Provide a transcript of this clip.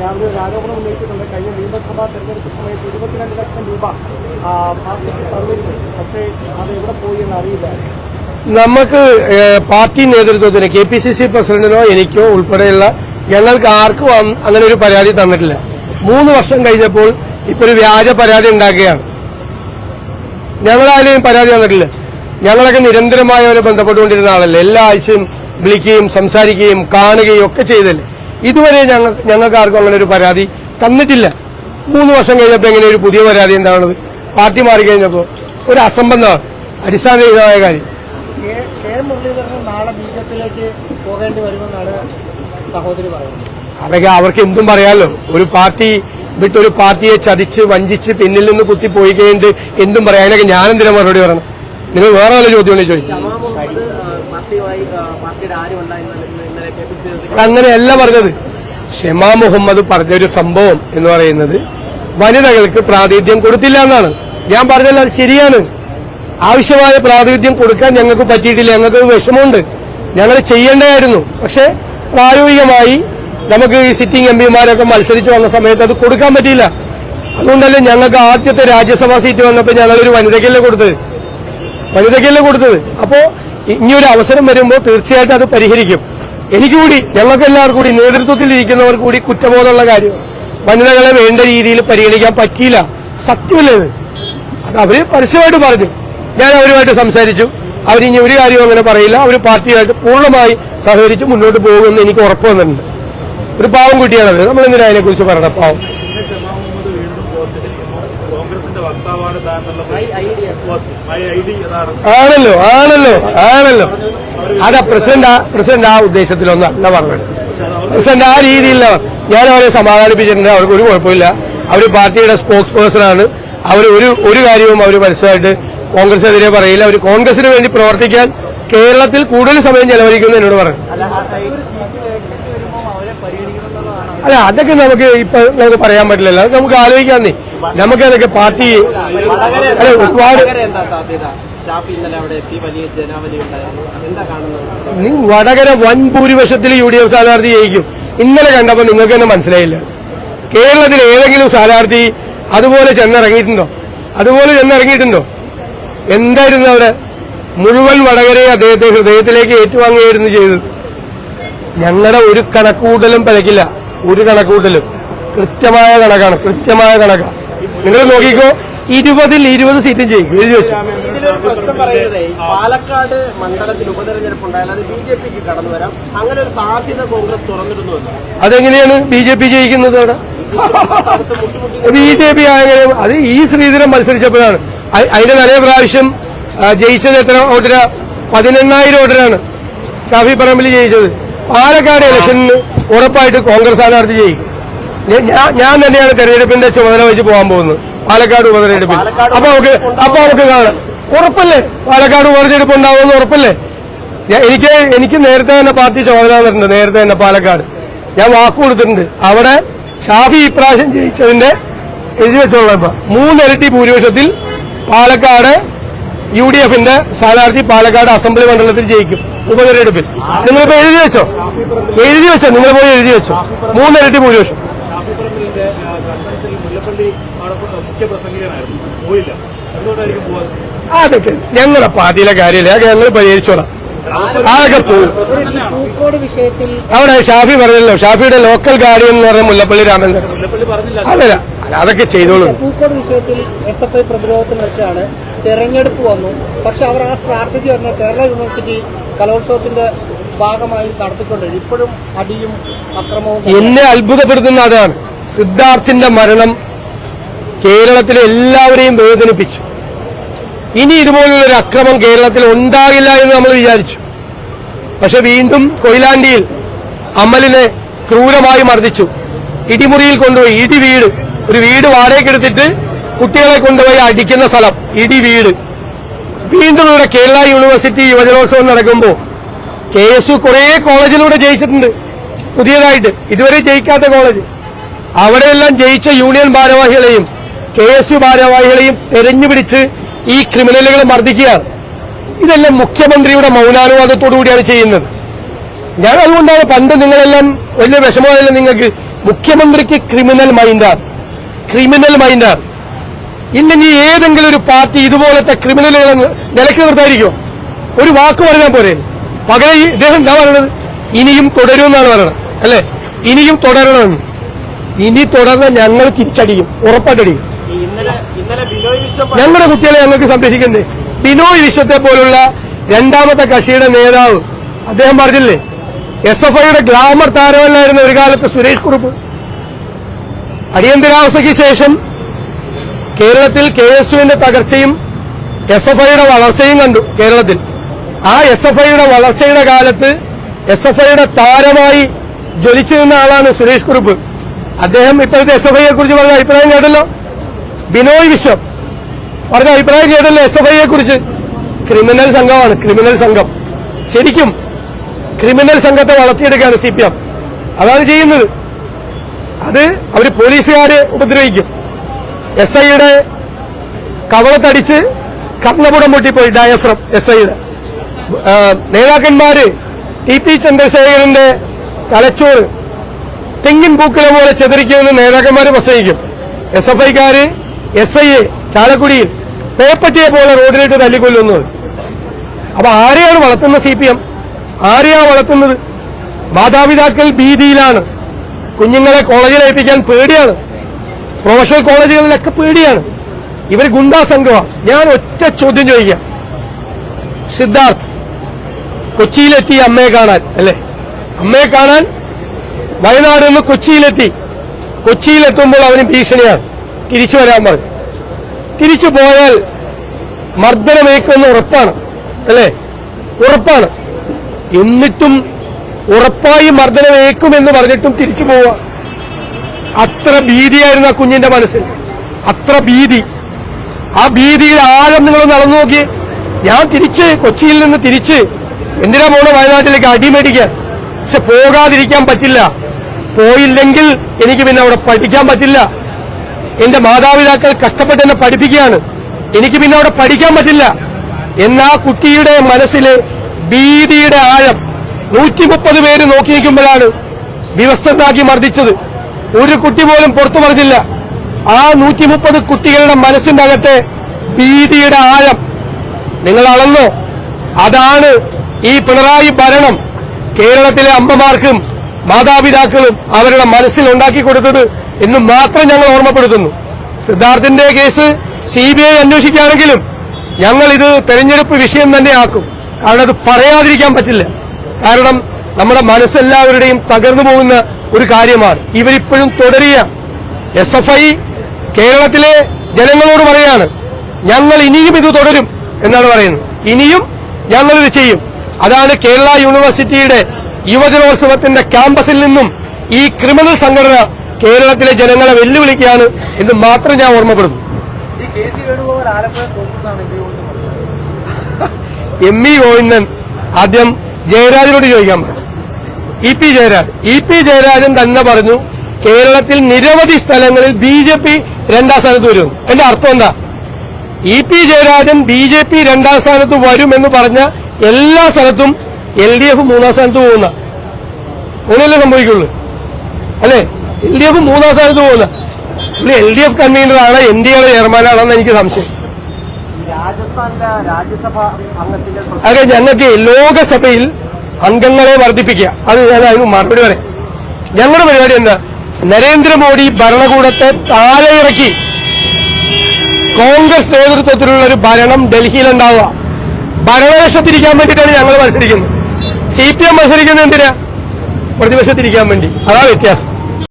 രാവിലെ ഒരു ആരോപണം ഉന്നയിച്ചിട്ടുണ്ട്. കഴിഞ്ഞ നിയമസഭാ തെരഞ്ഞെടുപ്പ് സമയത്ത് ഇരുപത്തിരണ്ട് ലക്ഷം രൂപ പാർട്ടിക്ക് തന്നിരുന്നു പക്ഷേ അത് എവിടെ പോയി എന്ന് അറിയില്ല. നമുക്ക് പാർട്ടി നേതൃത്വത്തിന് കെ പി സി സി പ്രസിഡന്റിനോ എനിക്കോ ഉൾപ്പെടെയുള്ള ഞങ്ങൾക്ക് ആർക്കും അങ്ങനെ ഒരു പരാതി തന്നിട്ടില്ല. മൂന്ന് വർഷം കഴിഞ്ഞപ്പോൾ ഇപ്പൊ ഒരു വ്യാജ പരാതി ഉണ്ടാക്കുകയാണ്. ഞങ്ങളാരെയും പരാതി തന്നിട്ടില്ല. ഞങ്ങളൊക്കെ നിരന്തരമായി അവരെ ബന്ധപ്പെട്ടുകൊണ്ടിരുന്ന ആളല്ലേ. എല്ലാ ആഴ്ചയും വിളിക്കുകയും സംസാരിക്കുകയും കാണുകയും ഒക്കെ ചെയ്തല്ലേ. ഇതുവരെ ഞങ്ങൾ ഞങ്ങൾക്ക് ആർക്കും അങ്ങനെ ഒരു പരാതി തന്നിട്ടില്ല. മൂന്ന് വർഷം കഴിഞ്ഞപ്പോൾ എങ്ങനെ ഒരു പുതിയ പരാതി ഉണ്ടാവുന്നത് പാർട്ടി മാറി കഴിഞ്ഞപ്പോൾ ഒരു അസംബന്ധമാണ്. അടിസ്ഥാനരഹിതമായ കാര്യം. അതൊക്കെ അവർക്ക് എന്തും പറയാമല്ലോ ഒരു പാർട്ടി വിട്ട് ഒരു പാർട്ടിയെ ചതിച്ച് വഞ്ചിച്ച് പിന്നിൽ നിന്ന് കുത്തി പോയി കഴിഞ്ഞിട്ട് എന്തും പറയാം അതിനൊക്കെ ഞാനെന്തിനാ മറുപടി പറയണം? നിങ്ങൾ വേറെ വല്ല ചോദ്യം ഉണ്ടെങ്കിൽ ചോദിക്കും ഷമാ മുഹമ്മദ് പാർട്ടിയുമായി പാർട്ടിയുടെ ആരും ഉണ്ടായിരുന്നില്ല ഇന്നലെ കെ പി സി അങ്ങനെയല്ല പറഞ്ഞത്. ഷെമാ മുഹമ്മദ് പറഞ്ഞ ഒരു സംഭവം എന്ന് പറയുന്നത് വനിതകൾക്ക് പ്രാതിനിധ്യം കൊടുത്തില്ല എന്നാണ്. ഞാൻ പറഞ്ഞല്ലോ അത് ശരിയാണ്. ആവശ്യമായ പ്രാതിനിധ്യം കൊടുക്കാൻ ഞങ്ങൾക്ക് പറ്റിയിട്ടില്ല. ഞങ്ങൾക്ക് വിഷമമുണ്ട്. ഞങ്ങൾ ചെയ്യേണ്ടതായിരുന്നു. പക്ഷെ പ്രായോഗികമായി നമുക്ക് ഈ സിറ്റിംഗ് എം പിമാരൊക്കെ മത്സരിച്ച് വന്ന സമയത്ത് അത് കൊടുക്കാൻ പറ്റിയില്ല. അതുകൊണ്ടല്ലേ ഞങ്ങൾക്ക് ആദ്യത്തെ രാജ്യസഭാ സീറ്റ് വന്നപ്പോൾ ഞങ്ങളൊരു വനിതയ്ക്കല്ലേ കൊടുത്തത്? വനിതയ്ക്കല്ലേ കൊടുത്തത്? അപ്പോ ഇനിയൊരു അവസരം വരുമ്പോൾ തീർച്ചയായിട്ടും അത് പരിഹരിക്കും. എനിക്ക് കൂടി ഞങ്ങൾക്ക് എല്ലാവർക്കും കൂടി നേതൃത്വത്തിൽ ഇരിക്കുന്നവർ കൂടി കുറ്റബോധമുള്ള കാര്യം. വനിതകളെ വേണ്ട രീതിയിൽ പരിഗണിക്കാൻ പറ്റിയില്ല. സത്യമല്ലേ അത്? അവർ പരസ്യമായിട്ട് പറഞ്ഞു. ഞാൻ അവരുമായിട്ട് സംസാരിച്ചു. അവരിനി ഒരു കാര്യവും അങ്ങനെ പറയില്ല. അവർ പാർട്ടിയായിട്ട് പൂർണമായി സഹകരിച്ച് മുന്നോട്ട് പോകുമെന്ന് എനിക്ക് ഉറപ്പ് വന്നിട്ടുണ്ട്. ഒരു പാവം കുട്ടിയാണത്. നമ്മൾ എന്തിനാ അതിനെക്കുറിച്ച് പറയണം പാവം പിന്നെ ഷമാ മുഹമ്മദ് വീണ്ടും പോസ്റ്റിൽ കോൺഗ്രസിന്റെ വക്താവാണ് ആണല്ലോ ആണല്ലോ ആണല്ലോ. അതാ പ്രസിഡന്റ് ആ- പ്രസിഡന്റ് ആ ഉദ്ദേശത്തിലൊന്നല്ല പറഞ്ഞത്. പ്രസിഡന്റ് ആ രീതിയില്ല ഞാൻ അവരെ സമാധാനിപ്പിച്ചിട്ടുണ്ട്. അവർക്ക് ഒരു കുഴപ്പമില്ല. അവർ പാർട്ടിയുടെ സ്പോക്സ് പേഴ്സണാണ് അവർ ഒരു ഒരു കാര്യവും അവർ പരസ്യമായിട്ട് കോൺഗ്രസിനെതിരെ പറയില്ല. അവർ കോൺഗ്രസിന് വേണ്ടി പ്രവർത്തിക്കാൻ കേരളത്തിൽ കൂടുതൽ സമയം ചെലവഴിക്കുന്നു എന്നോട് പറഞ്ഞു അല്ല ആ ഒരു സീറ്റിലേക്ക് വരുമ്പോൾ അവരെ പരിഗണിക്കണമെന്നുള്ളതാണ് അല്ല അതൊക്കെ നമുക്ക് ഇപ്പൊ നമുക്ക് പറയാൻ പറ്റില്ലല്ലോ. അത് നമുക്ക് ആലോചിക്കാന്നേ നമുക്ക് അതൊക്കെ പാർട്ടി വടകര അല്ല ഒരുപാട് വടകര വടകര വൻ ഭൂരിപക്ഷത്തിൽ യു ഡി എഫ് സ്ഥാനാർത്ഥി ജയിക്കും. ഇന്നലെ കണ്ടപ്പോൾ നിങ്ങൾക്ക് തന്നെ മനസ്സിലായില്ല. കേരളത്തിൽ ഏതെങ്കിലും സ്ഥാനാർത്ഥി അതുപോലെ ചെന്നിറങ്ങിയിട്ടുണ്ടോ? അതുപോലെ ചെന്നിറങ്ങിയിട്ടുണ്ടോ? എന്തായിരുന്നു അവിടെ? മുഴുവൻ വടകരയെ അദ്ദേഹത്തെ ഹൃദയത്തിലേക്ക് ഏറ്റുവാങ്ങുകയായിരുന്നു ചെയ്തത്. ഞങ്ങളുടെ ഒരു കണക്കുകൂട്ടലും പിഴക്കില്ല ഒരു കണക്കൂട്ടലും. കൃത്യമായ കണക്കാണ് കൃത്യമായ കണക്കാണ് നിങ്ങൾ നോക്കിക്കോ ഇരുപതിൽ ഇരുപത് സീറ്റും ജയിക്കും എഴുതി വെച്ചു ഇതിലൊരു പ്രശ്നം പറയുന്നത് പാലക്കാട് മണ്ഡലത്തിൽ ഉപതെരഞ്ഞെടുപ്പ് ഉണ്ടായാൽ അത് ബി ജെ പിക്ക് കടന്നു വരാം. അങ്ങനെ ഒരു സാധ്യത കോൺഗ്രസ് തുറന്നിരുന്നു അതെങ്ങനെയാണ് ബി ജെ പി ജയിക്കുന്നത് അവിടെ? ബി ജെ പി ആയാലും അത് ഈ ശ്രീധരൻ മത്സരിച്ചപ്പോഴാണ്. അതിന്റെ തലേ പ്രാവശ്യം ജയിച്ചത് എത്ര വോട്ടിന? പതിനെണ്ണായിരം വോട്ടിനാണ് ഷാഫി പറമ്പിൽ ജയിച്ചത്. പാലക്കാട് ഇലക്ഷനിൽ ഉറപ്പായിട്ട് കോൺഗ്രസ് സ്ഥാനാർത്ഥി ജയിക്കും ഞാൻ തന്നെയാണ് തെരഞ്ഞെടുപ്പിന്റെ ചുമതല വെച്ച് പോകാൻ പോകുന്നത്. പാലക്കാട് ഉപതെരഞ്ഞെടുപ്പിൽ. അപ്പൊ നമുക്ക് അപ്പൊ നമുക്ക് കാണാം. ഉറപ്പല്ലേ? പാലക്കാട് ഉപതെരഞ്ഞെടുപ്പ് ഉണ്ടാവുമെന്ന് ഉറപ്പല്ലേ? എനിക്ക് എനിക്ക് നേരത്തെ തന്നെ പാർട്ടി ചുമതല തന്നിട്ടുണ്ട്. നേരത്തെ തന്നെ പാലക്കാട്. ഞാൻ വാക്ക് കൊടുത്തിട്ടുണ്ട്. അവിടെ ഷാഫി ഇപ്രാവശ്യം ജയിച്ചതിന്റെ എഴുതി വെച്ചോളാം ഇപ്പൊ മൂന്നിരട്ടി ഭൂരിപക്ഷത്തിൽ പാലക്കാട് യു ഡി എഫിന്റെ സ്ഥാനാർത്ഥി പാലക്കാട് അസംബ്ലി മണ്ഡലത്തിൽ ജയിക്കും ഉപതെരഞ്ഞെടുപ്പിൽ. നിങ്ങളിപ്പോ എഴുതി വെച്ചോ? എഴുതി വെച്ചോ നിങ്ങൾ പോയി എഴുതി വെച്ചോ. മൂന്നിരട്ടി ഭൂരിപക്ഷം അതൊക്കെ ഞങ്ങളുടെ പാർട്ടിയിലെ കാര്യമില്ല? അതൊക്കെ ഞങ്ങൾ പരിഹരിച്ചോളാം. അതൊക്കെ പോകും അവിടെ ഷാഫി പറഞ്ഞല്ലോ ഷാഫിയുടെ ലോക്കൽ ഗാർഡിയൻ എന്ന് പറഞ്ഞ മുല്ലപ്പള്ളി രാമൻ. മുല്ലപ്പള്ളി പറഞ്ഞില്ല. അതല്ല അതൊക്കെ ചെയ്തോളൂ. പൂക്കോട് വിഷയത്തിൽ എസ് എഫ് ഐ പ്രതിരോധത്തിൽ വെച്ചാണ് തെരഞ്ഞെടുപ്പ് വന്നു. പക്ഷെ അവർ ആ സ്ട്രാറ്റജി പറഞ്ഞ കേരള യൂണിവേഴ്സിറ്റി കലോത്സവത്തിന്റെ ഭാഗമായി നടത്തിക്കൊണ്ട് ഇപ്പോഴും അടിയും അക്രമവും എന്നെ അത്ഭുതപ്പെടുത്തുന്ന അതാണ്. സിദ്ധാർത്ഥിന്റെ മരണം കേരളത്തിലെ എല്ലാവരെയും വേദനിപ്പിച്ചു. ഇനി ഇതുപോലുള്ളൊരു അക്രമം കേരളത്തിൽ ഉണ്ടാകില്ല എന്ന് നമ്മൾ വിചാരിച്ചു. പക്ഷെ വീണ്ടും കൊയിലാണ്ടിയിൽ അമലിനെ ക്രൂരമായി മർദ്ദിച്ചു. ഇടിമുറിയിൽ കൊണ്ടുപോയി. ഇടി വീട്. ഒരു വീട് വാടകയ്ക്കെടുത്തിട്ട് കുട്ടികളെ കൊണ്ടുപോയി അടിക്കുന്ന സ്ഥലം. ഇടി വീട്. വീണ്ടും ഇവിടെ കേരള യൂണിവേഴ്സിറ്റി യുവജനോത്സവം നടക്കുമ്പോൾ കെ എസ് യു കുറെ കോളേജിലൂടെ ജയിച്ചിട്ടുണ്ട്. പുതിയതായിട്ട്. ഇതുവരെ ജയിക്കാത്ത കോളേജ്. അവിടെയെല്ലാം ജയിച്ച യൂണിയൻ ഭാരവാഹികളെയും കെ എസ് യു ഭാരവാഹികളെയും തെരഞ്ഞുപിടിച്ച് ഈ ക്രിമിനലുകൾ മർദ്ദിക്കുകയാണ്. ഇതെല്ലാം മുഖ്യമന്ത്രിയുടെ മൗനാനുവാദത്തോടു കൂടിയാണ് ചെയ്യുന്നത്. ഞാൻ അതുകൊണ്ടാണ് പണ്ട് നിങ്ങളെല്ലാം വലിയ വിഷമമായല്ലോ നിങ്ങൾക്ക് മുഖ്യമന്ത്രിക്ക് ക്രിമിനൽ മൈൻഡാണ് ക്രിമിനൽ മൈൻഡാണ് ഇല്ലെങ്കിൽ ഏതെങ്കിലും ഒരു പാർട്ടി ഇതുപോലത്തെ ക്രിമിനലുകൾ നിലയ്ക്ക് നിർത്തായിരിക്കും ഒരു വാക്ക് പറഞ്ഞാൽ പോരെ. പകരം ഇദ്ദേഹം എന്താ പറയണത് ഇനിയും തുടരുമെന്നാണ് പറയണത് അല്ലേ? ഇനിയും തുടരണമെന്ന് ഇനി തുടർന്ന് ഞങ്ങൾ തിരിച്ചടിക്കും ഉറപ്പായിട്ടടിക്കും ഞങ്ങളുടെ കുട്ടികളെ ഞങ്ങൾക്ക് സംരക്ഷിക്കണ്ടേ? ബിനോയ് വിശ്വത്തെ പോലുള്ള രണ്ടാമത്തെ കക്ഷിയുടെ നേതാവ് അദ്ദേഹം പറഞ്ഞില്ലേ എസ് എഫ് ഐയുടെ ഗ്ലാമർ താരമല്ലായിരുന്ന ഒരു കാലത്ത് സുരേഷ് കുറുപ്പ്. അടിയന്തരാവസ്ഥയ്ക്ക് ശേഷം കേരളത്തിൽ കെ എസ് യുവിന്റെ തകർച്ചയും എസ് എഫ് ഐയുടെ വളർച്ചയും കണ്ടു കേരളത്തിൽ. ആ എസ് എഫ് ഐയുടെ വളർച്ചയുടെ കാലത്ത് എസ് എഫ് ഐയുടെ താരമായി ജ്വലിച്ചു നിന്ന ആളാണ് സുരേഷ് കുറുപ്പ്. അദ്ദേഹം ഇപ്പോഴത്തെ എസ് എഫ് ഐയെ കുറിച്ച് പറഞ്ഞ അഭിപ്രായം കേട്ടല്ലോ? ബിനോയ് വിശ്വം പറഞ്ഞ അഭിപ്രായം കേട്ടല്ലോ എസ് എഫ് ഐയെ കുറിച്ച്? ക്രിമിനൽ സംഘമാണ് ക്രിമിനൽ സംഘം. ശരിക്കും ക്രിമിനൽ സംഘത്തെ വളർത്തിയെടുക്കുകയാണ് സി പി എം. അതാണ് ചെയ്യുന്നത്. അത് അവർ പോലീസുകാരെ ഉപദ്രവിക്കും. എസ് ഐയുടെ കവളത്തടിച്ച് കർണപുടം പൊട്ടിപ്പോയി ഡയഫ്രം എസ് ഐയുടെ നേതാക്കന്മാര് ടി പി ചന്ദ്രശേഖരന്റെ തലച്ചോറ് തെങ്ങിൻ പൂക്കളെ പോലെ ചെതറിക്കുമെന്ന് നേതാക്കന്മാര് പ്രസംഗിക്കും. എസ് എഫ് ഐക്കാര് എസ് ഐ എ ചാലക്കുടിയിൽ പേപ്പറ്റിയെ പോലെ റോഡിലിട്ട് തല്ലിക്കൊല്ലുന്നത് അപ്പൊ ആരെയാണ് വളർത്തുന്നത് സി പി എം? ആരെയാണ് വളർത്തുന്നത്? മാതാപിതാക്കൾ ഭീതിയിലാണ്. കുഞ്ഞുങ്ങളെ കോളേജിൽ ഏൽപ്പിക്കാൻ പേടിയാണ്. പ്രൊഫഷണൽ കോളേജുകളിലൊക്കെ പേടിയാണ്. ഇവർ ഗുണ്ടാ സംഘമാണ് ഞാൻ ഒറ്റ ചോദ്യം ചോദിക്കാം. സിദ്ധാർത്ഥ് കൊച്ചിയിലെത്തി അമ്മയെ കാണാൻ അല്ലേ? അമ്മയെ കാണാൻ വയനാട് നിന്ന് കൊച്ചിയിലെത്തി. കൊച്ചിയിലെത്തുമ്പോൾ അവന് ഭീഷണിയാണ്. തിരിച്ചു വരാൻ പറഞ്ഞു. തിരിച്ചു പോയാൽ മർദ്ദനമേക്കുമെന്ന് ഉറപ്പാണ് അല്ലേ? ഉറപ്പാണ്. എന്നിട്ടും ഉറപ്പായി മർദ്ദനമേക്കുമെന്ന് പറഞ്ഞിട്ടും തിരിച്ചു പോവുക. അത്ര ഭീതിയായിരുന്നു ആ കുഞ്ഞിന്റെ മനസ്സിൽ. അത്ര ഭീതി. ആ ഭീതിയിൽ ആരും നിങ്ങൾ നടന്നു നോക്കി ഞാൻ തിരിച്ച് കൊച്ചിയിൽ നിന്ന് തിരിച്ച് എന്തിനാ പോണ വയനാട്ടിലേക്ക് അടിമേടിക്കാൻ പക്ഷെ പോകാതിരിക്കാൻ പറ്റില്ല. പോയില്ലെങ്കിൽ എനിക്ക് പിന്നെ അവിടെ പഠിക്കാൻ പറ്റില്ല. എന്റെ മാതാപിതാക്കൾ കഷ്ടപ്പെട്ട് എന്നെ പഠിപ്പിക്കുകയാണ്. എനിക്ക് പിന്നെ അവിടെ പഠിക്കാൻ പറ്റില്ല. എന്നാ കുട്ടിയുടെ മനസ്സിലെ ഭീതിയുടെ ആഴം നൂറ്റി മുപ്പത് പേര് നോക്കി നിൽക്കുമ്പോഴാണ് വ്യവസ്ഥരാക്കി മർദ്ദിച്ചത്. ഒരു കുട്ടി പോലും പുറത്തു പറഞ്ഞില്ല ആ നൂറ്റി മുപ്പത് കുട്ടികളുടെ മനസ്സിന്റെ അകത്തെ ഭീതിയുടെ ആഴം നിങ്ങൾ അളന്നോ? അതാണ് ഈ പിണറായി ഭരണം കേരളത്തിലെ അമ്മമാർക്കും മാതാപിതാക്കളും അവരുടെ മനസ്സിൽ ഉണ്ടാക്കി കൊടുത്തത് എന്ന് മാത്രം ഞങ്ങൾ ഓർമ്മപ്പെടുത്തുന്നു. സിദ്ധാർത്ഥിന്റെ കേസ് സി ബി ഐ അന്വേഷിക്കുകയാണെങ്കിലും ഞങ്ങൾ ഇത് തെരഞ്ഞെടുപ്പ് വിഷയം തന്നെ ആക്കും. കാരണം അത് പറയാതിരിക്കാൻ പറ്റില്ല. കാരണം നമ്മുടെ മനസ്സെല്ലാവരുടെയും തകർന്നു പോകുന്ന ഒരു കാര്യമാണ്. ഇവരിപ്പോഴും തുടരുക. എസ് എഫ് ഐ കേരളത്തിലെ ജനങ്ങളോട് പറയാണ് ഞങ്ങൾ ഇനിയും ഇത് തുടരും എന്നാണ് പറയുന്നത്. ഇനിയും ഞങ്ങളിത് ചെയ്യും. അതാണ് കേരള യൂണിവേഴ്സിറ്റിയുടെ യുവജനോത്സവത്തിന്റെ ക്യാമ്പസിൽ നിന്നും ഈ ക്രിമിനൽ സംഘടന കേരളത്തിലെ ജനങ്ങളെ വെല്ലുവിളിക്കുകയാണ് എന്ന് മാത്രം ഞാൻ ഓർമ്മപ്പെടുന്നു. എം ഇ ഗോവിന്ദൻ ആദ്യം ജയരാജനോട് ചോദിക്കാൻ പറഞ്ഞു. E P Jayaraj E P Jayarajan തന്നെ പറഞ്ഞു കേരളത്തിൽ നിരവധി സ്ഥലങ്ങളിൽ ബി ജെ പി രണ്ടാം സ്ഥാനത്ത് വരും. എന്റെ അർത്ഥം എന്താ? E P Jayarajan B J P രണ്ടാം സ്ഥാനത്ത് വരുമെന്ന് പറഞ്ഞ എല്ലാ സ്ഥലത്തും എൽ ഡി എഫ് മൂന്നാം സ്ഥാനത്ത് പോകുന്ന. അങ്ങനെയല്ലേ സംഭവിക്കുള്ളൂ. അല്ലേ? എൽ ഡി എഫ് മൂന്നാം സ്ഥാനത്ത് പോകുന്ന. പുള്ളി എൽ ഡി എഫ് കൺവീനറാണ് എൻ ഡി എയുടെ ചെയർമാനാണെന്ന് എനിക്ക് സംശയം. അതെ ഞങ്ങൾക്ക് ലോകസഭയിൽ അംഗങ്ങളെ വർദ്ധിപ്പിക്കുക. അത് ഞാൻ അതിന് മറുപടി പറയാം. ഞങ്ങളുടെ പരിപാടി എന്താ? നരേന്ദ്രമോദി ഭരണകൂടത്തെ താഴെ ഇറക്കി കോൺഗ്രസ് നേതൃത്വത്തിലുള്ള ഒരു ഭരണം ഡൽഹിയിലുണ്ടാവുക. ഭരണപക്ഷത്തിരിക്കാൻ വേണ്ടിയിട്ടാണ് ഞങ്ങൾ മത്സരിക്കുന്നത്. സി പി എം മത്സരിക്കുന്നത് എന്തിനാ? പ്രതിപക്ഷത്തിരിക്കാൻ വേണ്ടി. അതാ വ്യത്യാസം.